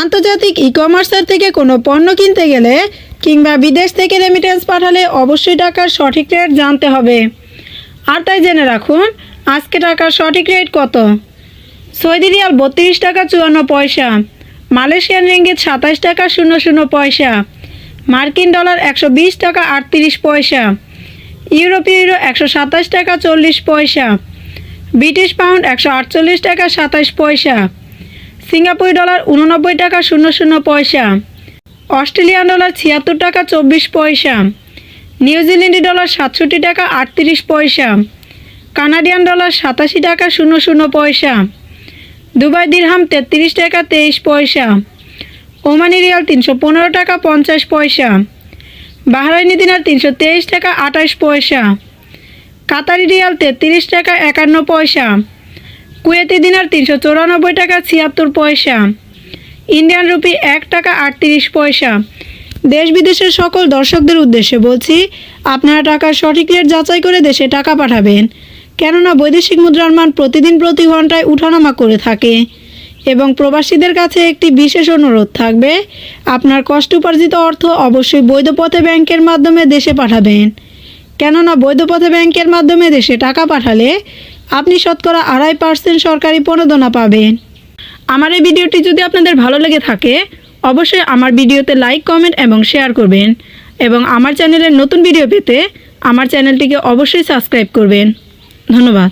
আন্তর্জাতিক ই কমার্সের থেকে কোনো পণ্য কিনতে গেলে কিংবা বিদেশ থেকে রেমিটেন্স পাঠালে অবশ্যই টাকার সঠিক রেট জানতে হবে। আর তাই জেনে রাখুন, আজকে টাকার সঠিক রেট কত? সৌদি রিয়াল বত্রিশ টাকা চুয়ান্ন পয়সা, মালয়েশিয়ান রিঙ্গিত সাতাশ টাকা শূন্য শূন্য পয়সা, মার্কিন ডলার একশো বিশ টাকা আটত্রিশ পয়সা, ইউরোপীয় ইউরো একশো সাতাশ টাকা চল্লিশ পয়সা, ব্রিটিশ পাউন্ড একশো আটচল্লিশ টাকা সাতাশ পয়সা সিঙ্গাপুরি ডলার উননব্বই টাকা শূন্য শূন্য পয়সা, অস্ট্রেলিয়ান ডলার ছিয়াত্তর টাকা চব্বিশ পয়সা নিউজিল্যান্ডি ডলার সাতষট্টি টাকা আটত্রিশ পয়সা, কানাডিয়ান ডলার সাতাশি টাকা শূন্য শূন্য পয়সা, দুবাই দিরহাম তেত্রিশ টাকা তেইশ পয়সা, ওমানি রিয়াল তিনশো পনেরো টাকা পঞ্চাশ পয়সা, বাহরাইনি দিনার তিনশো তেইশ টাকা আঠাশ পয়সা, কাতারি রিয়াল তেত্রিশ টাকা একান্ন পয়সা কুয়েতি দিনার তিনশো চৌরানব্বই টাকা ছিয়াত্তর পয়সা। ইন্ডিয়ান রুপি এক টাকা আটত্রিশ পয়সা। দেশ বিদেশের সকল দর্শকদের উদ্দেশ্যে বলছি, আপনারা টাকার সঠিক রেট যাচাই করে দেশে টাকা পাঠাবেন। কেননা বৈদেশিক মুদ্রার মান প্রতিদিন প্রতি ঘন্টায় উঠানামা করে থাকে এবং প্রবাসীদের কাছে একটি বিশেষ অনুরোধ থাকবে, আপনার কষ্ট উপার্জিত অর্থ অবশ্যই বৈধ পথে ব্যাংকের মাধ্যমে দেশে পাঠাবেন। কেননা বৈধ পথে ব্যাংকের মাধ্যমে দেশে টাকা পাঠালে আপনি শতকরা আড়াই পার্সেন্ট সরকারি প্রণোদনা পাবেন। আমার এই ভিডিওটি যদি আপনাদের ভালো লেগে থাকে, অবশ্যই আমার ভিডিওতে লাইক, কমেন্ট এবং শেয়ার করবেন এবং আমার চ্যানেলের নতুন ভিডিও পেতে আমার চ্যানেলটিকে অবশ্যই সাবস্ক্রাইব করবেন। ধন্যবাদ।